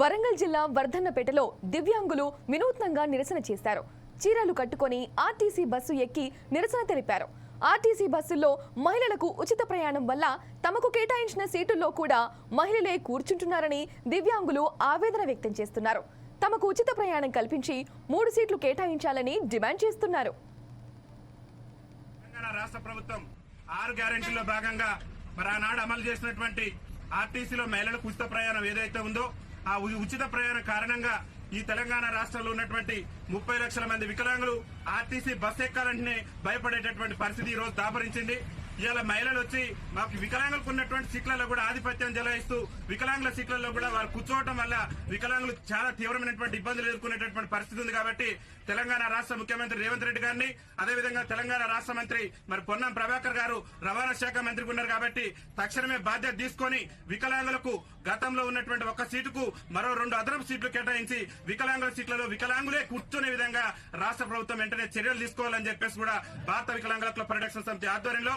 వరంగల్ జిల్లా వర్ధన్నపేటలో దివ్యాంగులు వినూత్నంగా నిరసన చేశారు. చీరలు కట్టుకొని ఆర్టీసీ బస్సు ఎక్కి నిరసన తెలిపారు. ఆర్టీసీ బస్సుల్లో మహిళలకు ఉచిత ప్రయాణం వల్ల తమకు కేటాయించిన సీటుల్లో కూడా మహిళలే కూర్చుంటున్నారని దివ్యాంగులు ఆవేదన వ్యక్తం చేస్తున్నారు. తమకు ఉచిత ప్రయాణం కల్పించి మూడు సీట్లు కేటాయించాలని డిమాండ్ చేస్తున్నారు. రాష్ట్ర ప్రభుత్వం ఆరు గ్యారెంటీలో భాగంగా మరి ఆనాడు అమలు చేసినటువంటి ఆర్టీసీలో మహిళలకు ఉచిత ప్రయాణం ఏదైతే ఉందో ఆ ఉచిత ప్రయాణం కారణంగా ఈ తెలంగాణ రాష్ట్రంలో ఉన్నటువంటి ముప్పై లక్షల మంది వికలాంగులు ఆర్టీసీ బస్ ఎక్కాలంటేనే భయపడేటటువంటి పరిస్థితి ఈ రోజు దాపరించింది. ఇవాళ మహిళలు వచ్చి మాకు వికలాంగులకు ఉన్నటువంటి సీట్లలో కూడా ఆధిపత్యం జలాయిస్తూ వికలాంగుల సీట్లలో కూడా వారు కూర్చోవటం వల్ల వికలాంగులు చాలా తీవ్రమైనటువంటి ఇబ్బందులు ఎదుర్కొనేటటువంటి పరిస్థితి ఉంది కాబట్టి తెలంగాణ రాష్ట్ర ముఖ్యమంత్రి రేవంత్ రెడ్డి గారిని అదేవిధంగా తెలంగాణ రాష్ట్ర మంత్రి మరి పొన్నం ప్రభాకర్ గారు రవాణా శాఖ మంత్రి ఉన్నారు కాబట్టి తక్షణమే బాధ్యత తీసుకొని వికలాంగులకు గతంలో ఉన్నటువంటి ఒక్క సీటుకు మరో రెండు అదనపు సీట్లు కేటాయించి వికలాంగుల సీట్లలో వికలాంగులే కూర్చునే విధంగా రాష్ట్ర ప్రభుత్వం వెంటనే చర్యలు తీసుకోవాలని చెప్పేసి కూడా భారత వికలాంగుల క్లబ్ పరిరక్షణ సమితి ఆధ్వర్యంలో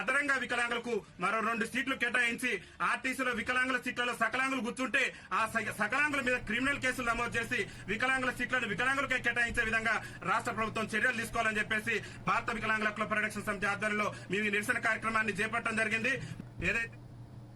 అదనంగా వికలాంగులకు మరో రెండు సీట్లు కేటాయించి ఆర్టీసీలో వికలాంగుల సీట్లలో సకలాంగులు గుర్తుంటే ఆ సకలాంగుల మీద క్రిమినల్ కేసులు నమోదు చేసి వికలాంగుల సీట్లను వికలాంగులకే కేటాయించే విధంగా రాష్ట్ర ప్రభుత్వం చర్యలు తీసుకోవాలని చెప్పేసి భారత వికలాంగుల హక్కుల పరిరక్షణ సమితి ఆధ్వర్యంలో మేము నిరసన కార్యక్రమాన్ని చేపట్టడం జరిగింది. ఏదైతే